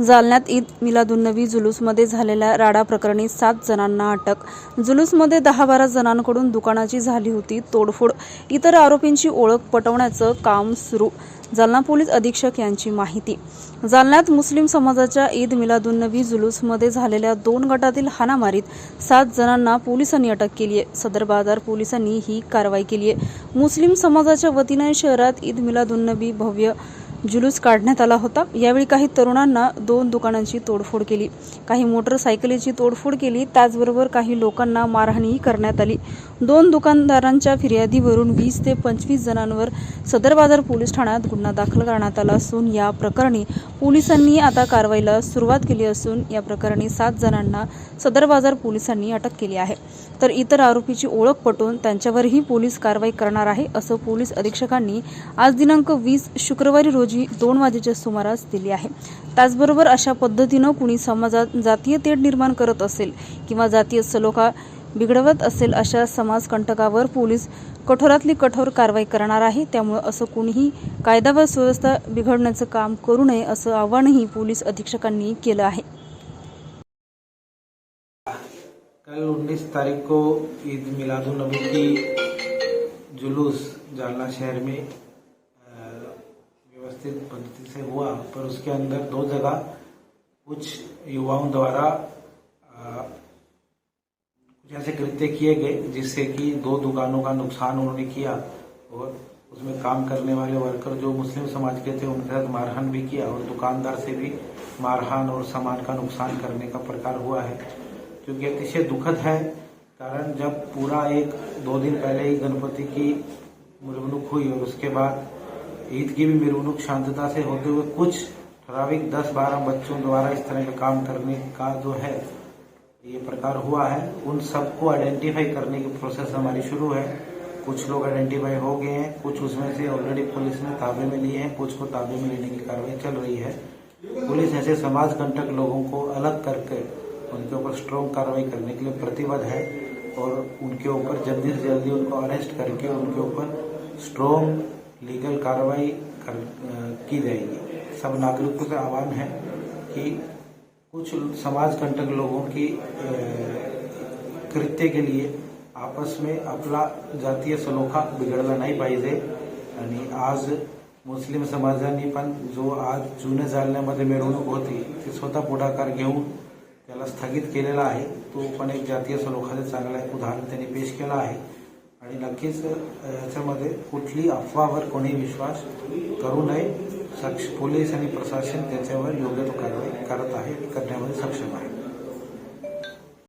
जालन्यात ईद मिलादुन्नबी जुलूसमध्ये झालेल्या राडा प्रकरणी सात जणांना अटक. जुलूसमध्ये दहा बारा जणांकडून दुकानाची झाली होती तोडफोड. इतर आरोपींची ओळख पटवण्याचं काम सुरू जालना पोलीस अधीक्षक यांची माहिती. जालन्यात मुस्लिम समाजाच्या ईद मिलादुन्नबी जुलूसमध्ये झालेल्या दोन गटातील हाणामारीत सात जणांना पोलिसांनी अटक केली आहे. सदर बाजार पोलिसांनी ही कारवाई केली आहे. मुस्लिम समाजाच्या वतीनं शहरात ईद मिलादुन्नबी भव्य जुलूस काढण्यात आला होता. यावेळी काही तरुणांना दोन दुकानांची तोडफोड केली. काही मोटरसायकलीची तोडफोड केली. त्याचबरोबर काही लोकांना मारहाणीही करण्यात आली. दोन दुकानदारांच्या फिर्यादीवरून वीस ते पंचवीस जणांवर सदर बाजार पोलीस ठाण्यात गुन्हा दाखल करण्यात आला असून या प्रकरणी पोलिसांनी आता कारवाईला सुरुवात केली असून या प्रकरणी सात जणांना सदर बाजार पोलिसांनी अटक केली आहे. तर इतर आरोपीची ओळख पटवून त्यांच्यावरही पोलीस कारवाई करणार आहे असं पोलीस अधीक्षकांनी आज दिनांक वीस शुक्रवारी रोजी दोन वाजेच्या सुमारास दिली आहे. त्याचबरोबर अशा पद्धतीनं कुणी समाजात जातीय तेढ निर्माण करत असेल किंवा जातीय सलोखा बिघडवत असेल अशा समाजकंटकावर पोलीस कठोरातली कठोर कारवाई करणार आहे. त्यामुळे असं कुणीही कायदा व सुव्यवस्था बिघडण्याचं काम करू नये असं आवाहनही पोलीस अधीक्षकांनी केलं आहे. कल 19 तारीख को ईद मिलादुलनबी की जुलूस जालना शहर में व्यवस्थित पद्धति से हुआ, पर उसके अंदर दो जगह कुछ युवाओं द्वारा कुछ ऐसे कृत्य किए गए, जिससे कि दो दुकानों का नुकसान उन्होंने किया और उसमें काम करने वाले वर्कर जो मुस्लिम समाज के थे, उनके साथ मारहान भी किया और दुकानदार से भी मारहान और सामान का नुकसान करने का प्रकार हुआ है। जो कि अतिशय दुखद है, कारण जब पूरा एक, दो दिन पहले ही गणपति की मिरवणूक हुई और उसके बाद ईद की भी मिरवणूक शांतता से होते हुए कुछ ठराविक दस बारह बच्चों द्वारा इस तरह का काम करने का जो है, ये प्रकार हुआ है, उन सबको आइडेंटिफाई करने की प्रोसेस हमारी शुरू है। कुछ लोग आइडेंटिफाई हो गए हैं, कुछ उसमें से ऑलरेडी पुलिस ने ताबे में लिए हैं, कुछ को ताबे में लेने की कार्रवाई चल रही है। पुलिस ऐसे समाज कंटक लोगों को अलग करके उनके ऊपर स्ट्रॉन्ग कार्रवाई करने के लिए प्रतिबद्ध है और उनके ऊपर जल्दी से जल्दी उनको अरेस्ट करके उनके ऊपर स्ट्रॉन्ग लीगल कार्रवाई कर, की जाएगी। सब नागरिकों से आह्वान है कि कुछ समाज कंटक लोगों की कृत्य के लिए आपस में आपला जातीय सलोखा बिघडला नाही पाहिजे आणि आज मुस्लिम समाजाने पण जो आज जुने जालन्यामध्ये मिरवणूक होती ती स्वतः पुढाकार घेऊन त्याला स्थगित केलेला आहे तो पण एक जातीय सलोखाचं चांगलं उदाहरण त्यांनी पेश केलं आहे. आणि नक्कीच याच्यामध्ये कुठली अफवावर कोणी विश्वास करू नये सक्ष पोलीस आणि प्रशासन त्याच्यावर योग्य तो कारवाई करत आहे करण्यामध्ये सक्षम आहे.